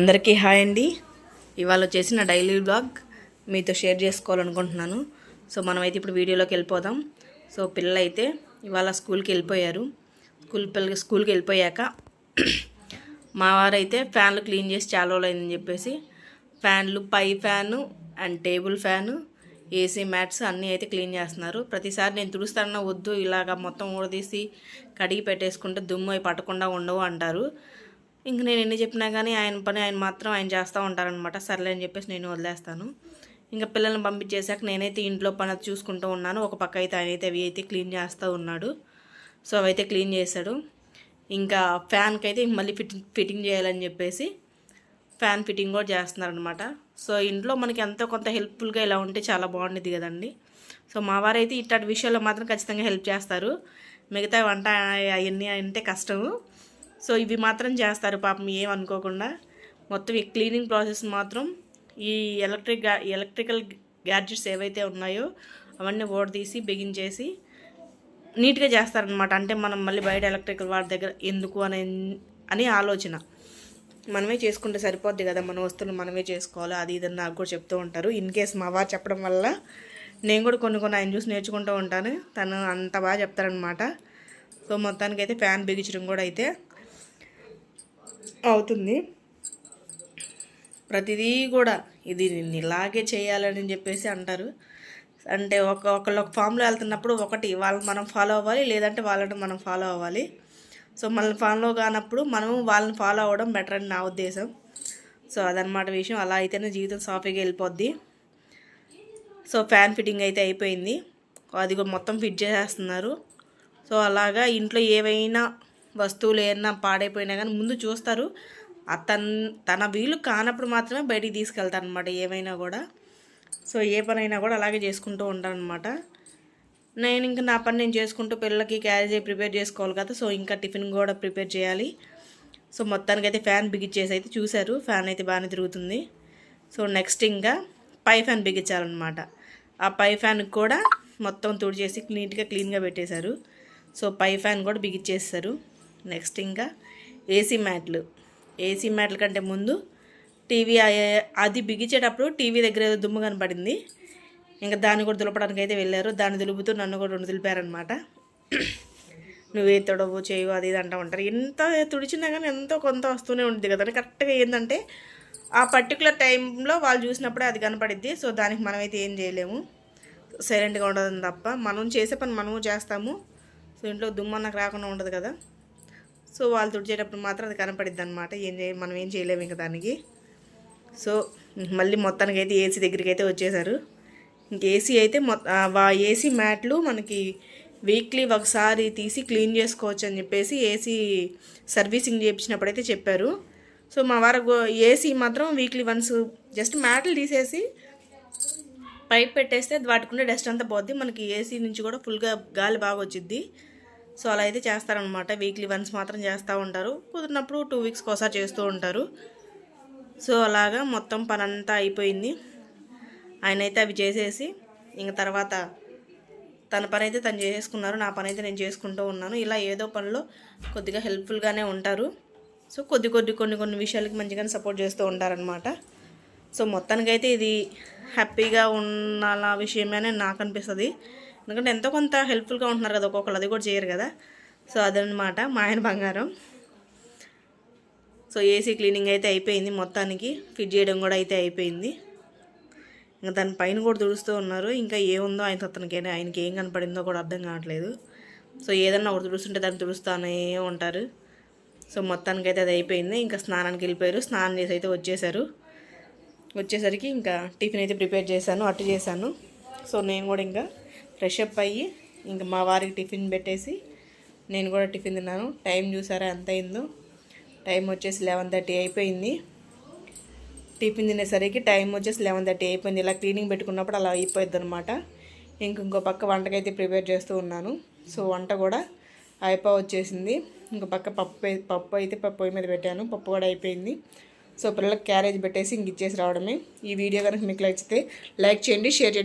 అందరికీ హాయ్ అండి. ఇవాళ వచ్చేసి నా డైలీ బ్లాగ్ మీతో షేర్ చేసుకోవాలనుకుంటున్నాను. సో మనమైతే ఇప్పుడు వీడియోలోకి వెళ్ళిపోదాం. సో పిల్లలు అయితే ఇవాళ స్కూల్కి వెళ్ళిపోయారు. స్కూల్ పిల్లలు స్కూల్కి వెళ్ళిపోయాక మా వారైతే ఫ్యాన్లు క్లీన్ చేసి చాలా రోజులు చెప్పేసి ఫ్యాన్లు పై fan and table fan AC mats అన్నీ అయితే క్లీన్ చేస్తున్నారు. ప్రతిసారి నేను తుడుస్తానన్నా వద్దు ఇలాగ మొత్తం ఊడదీసి కడిగి పెట్టేసుకుంటే దుమ్ము అవి పట్టకుండా ఉండవు అంటారు. ఇంక నేను ఎన్ని చెప్పినా కానీ ఆయన పని ఆయన మాత్రం ఆయన చేస్తూ ఉంటారనమాట సర్లే అని చెప్పేసి నేను వదిలేస్తాను. ఇంకా పిల్లల్ని పంపించేసాక నేనైతే ఇంట్లో పని చూసుకుంటూ ఉన్నాను. ఒక పక్క అయితే ఆయన అయితే అవి అయితే క్లీన్ చేస్తూ ఉన్నాడు. సో అవైతే క్లీన్ చేశాడు. ఇంకా ఫ్యాన్కి అయితే మళ్ళీ ఫిట్టింగ్ ఫిట్టింగ్ చేయాలని చెప్పేసి ఫ్యాన్ ఫిట్టింగ్ కూడా చేస్తున్నారనమాట సో ఇంట్లో మనకి ఎంతో కొంత హెల్ప్ఫుల్గా ఇలా ఉంటే చాలా బాగుండేది కదండి. సో మా వారైతే ఇట్లాంటి విషయాల్లో మాత్రం ఖచ్చితంగా హెల్ప్ చేస్తారు. మిగతా వంట అవన్నీ అంటే కష్టము. సో ఇవి మాత్రం చేస్తారు పాపం ఏమనుకోకుండా మొత్తం ఈ క్లీనింగ్ ప్రాసెస్ మాత్రం ఈ ఎలక్ట్రిక్ ఎలక్ట్రికల్ గ్యాడ్జెట్స్ ఏవైతే ఉన్నాయో అవన్నీ ఓడదీసి బిగించేసి నీట్గా చేస్తారనమాట అంటే మనం మళ్ళీ బయట ఎలక్ట్రికల్ వాడి దగ్గర ఎందుకు అనే అని ఆలోచన. మనమే చేసుకుంటే సరిపోద్ది కదా. మన వస్తువులు మనమే చేసుకోవాలి. అది ఇది అని నాకు కూడా చెప్తూ ఉంటారు. ఇన్ కేస్ మా వారు చెప్పడం వల్ల నేను కూడా కొన్ని కొన్ని ఆయన చూసి నేర్చుకుంటూ ఉంటాను. తను అంత బాగా చెప్తారనమాట సో మొత్తానికి అయితే ఫ్యాన్ బిగించడం కూడా అయితే అవుతుంది. ప్రతిదీ కూడా ఇది ఇలాగే చేయాలని చెప్పేసి అంటారు. అంటే ఒక ఒకళ్ళు ఒక ఫామ్లో వెళ్తున్నప్పుడు ఒకటి వాళ్ళని మనం ఫాలో అవ్వాలి లేదంటే వాళ్ళని మనం ఫాలో అవ్వాలి. సో మనల్ని ఫాలో కానప్పుడు మనం వాళ్ళని ఫాలో అవ్వడం బెటర్ అని నా ఉద్దేశం. సో అదనమాట విషయం. అలా అయితేనే జీవితం సాఫీగా వెళ్ళిపోద్ది. సో ఫ్యాన్ ఫిట్టింగ్ అయితే అయిపోయింది. అది కూడా మొత్తం ఫిట్ చేసేస్తున్నారు. సో అలాగా ఇంట్లో ఏవైనా వస్తువులు ఏమన్నా పాడైపోయినా కానీ ముందు చూస్తారు. తన తన వీలు కానప్పుడు మాత్రమే బయటికి తీసుకెళ్తారు అనమాట ఏమైనా కూడా. సో ఏ పనైనా కూడా అలాగే చేసుకుంటూ ఉంటారనమాట నేను ఇంకా నా పని నేను చేసుకుంటూ పిల్లలకి క్యారేజ్ ప్రిపేర్ చేసుకోవాలి కదా సో ఇంకా టిఫిన్ కూడా ప్రిపేర్ చేయాలి. సో మొత్తానికి అయితే ఫ్యాన్ బిగించేసి అయితే చూశారు. ఫ్యాన్ అయితే బాగానే తిరుగుతుంది. సో నెక్స్ట్ ఇంకా పై ఫ్యాన్ బిగించాలన్నమాట. ఆ పై ఫ్యాన్కి కూడా మొత్తం తుడిచేసి నీట్గా క్లీన్గా పెట్టేశారు. సో పై ఫ్యాన్ కూడా బిగించేస్తారు నెక్స్ట్ ఇంకా ఏసీ మ్యాట్లు. ఏసీ మ్యాట్ల కంటే ముందు టీవీ అది బిగించేటప్పుడు టీవీ దగ్గర ఏదో దుమ్ము కనపడింది. ఇంకా దాన్ని కూడా దులపడానికి అయితే వెళ్ళారు. దాన్ని దులుపుతూ నన్ను కూడా రెండు దులిపారనమాట నువ్వే తొడవు చేయవు అది ఇది అంటూ ఉంటారు. ఎంత తుడిచినా కానీ ఎంతో కొంత వస్తూనే ఉంటుంది కదా. కరెక్ట్గా ఏంటంటే ఆ పర్టికులర్ టైంలో వాళ్ళు చూసినప్పుడే అది కనపడిద్ది. సో దానికి మనమైతే ఏం చేయలేము. సైలెంట్గా ఉండదు తప్ప. మనం చేసే పని మనము చేస్తాము. సో ఇంట్లో దుమ్ము రాకుండా ఉండదు కదా. సో వాళ్ళు తుడిచేటప్పుడు మాత్రం అది కనపడిద్ది అనమాట ఏం చేయ మనం ఏం చేయలేము ఇంకా దానికి. సో మళ్ళీ మొత్తానికి అయితే ఏసీ దగ్గరికి అయితే వచ్చేసారు. ఇంక ఏసీ అయితే మొ ఏసీ మ్యాట్లు మనకి వీక్లీ ఒకసారి తీసి క్లీన్ చేసుకోవచ్చు అని చెప్పేసి ఏసీ సర్వీసింగ్ చేయించినప్పుడు అయితే చెప్పారు. సో మా వారు ఏసీ మాత్రం వీక్లీ వన్స్ జస్ట్ మ్యాట్లు తీసేసి పైప్ పెట్టేస్తే వాటికుండే డస్ట్ అంతా పోద్ది. మనకి ఏసీ నుంచి కూడా ఫుల్గా గాలి బాగా వచ్చిద్ది సో అలా అయితే చేస్తారనమాట వీక్లీ వన్స్ మాత్రం చేస్తూ ఉంటారు. కుదిరినప్పుడు టూ వీక్స్కి ఒకసారి చేస్తూ ఉంటారు. సో అలాగా మొత్తం పని అంతా అయిపోయింది. ఆయన అయితే అవి చేసేసి ఇంక తర్వాత తన పని అయితే తను చేసేసుకున్నారు. నా పని అయితే నేను చేసుకుంటూ ఉన్నాను. ఇలా ఏదో పనిలో కొద్దిగా హెల్ప్ఫుల్గానే ఉంటారు. సో కొద్ది కొద్ది కొన్ని కొన్ని విషయాలకి మంచిగానే సపోర్ట్ చేస్తూ ఉంటారనమాట సో మొత్తానికైతే ఇది హ్యాపీగా ఉన్న విషయమే నాకు అనిపిస్తుంది. ఎందుకంటే ఎంతో కొంత హెల్ప్ఫుల్గా ఉంటున్నారు కదా ఒక్కొక్కరు అది కూడా చేయరు కదా. సో అదనమాట మా ఆయన బంగారం. సో ఏసీ క్లీనింగ్ అయితే అయిపోయింది మొత్తానికి. ఫిట్ చేయడం కూడా అయితే అయిపోయింది. ఇంకా దాని పైన కూడా తుడుస్తూ ఉన్నారు. ఇంకా ఏముందో ఆయన అతనికి ఆయనకి ఏం కనపడిందో కూడా అర్థం కావట్లేదు. సో ఏదన్నా ఒకటి తుడుస్తుంటే దాన్ని తుడుస్తూనే ఉంటారు. సో మొత్తానికి అయితే అది అయిపోయింది. ఇంకా స్నానానికి వెళ్ళిపోయారు. స్నానం చేసి అయితే వచ్చేసారు. వచ్చేసరికి ఇంకా టిఫిన్ అయితే ప్రిపేర్ చేశాను అట్టు చేశాను. సో నేను కూడా ఇంకా ఫ్రెష్ అప్ అయ్యి ఇంకా మా వారికి టిఫిన్ పెట్టేసి నేను కూడా టిఫిన్ తిన్నాను. టైం చూసారా ఎంత అయిందో? టైం వచ్చేసి లెవెన్ థర్టీ అయిపోయింది. టిఫిన్ తినేసరికి టైం వచ్చేసి లెవెన్ థర్టీ అయిపోయింది. ఇలా క్లీనింగ్ పెట్టుకున్నప్పుడు అలా అయిపోయింది అనమాట ఇంక ఇంకో పక్క వంటకైతే ప్రిపేర్ చేస్తూ ఉన్నాను. సో వంట కూడా అయిపో వచ్చేసింది. ఇంకో పక్క పప్పు పప్పు అయితే పొయ్యి మీద పెట్టాను. పప్పు కూడా అయిపోయింది. సో పిల్లలకు క్యారేజ్ పెట్టేసి ఇంక ఇచ్చేసి రావడమే. ఈ వీడియో కనుక మీకు నచ్చితే లైక్ చేయండి షేర్ చేయండి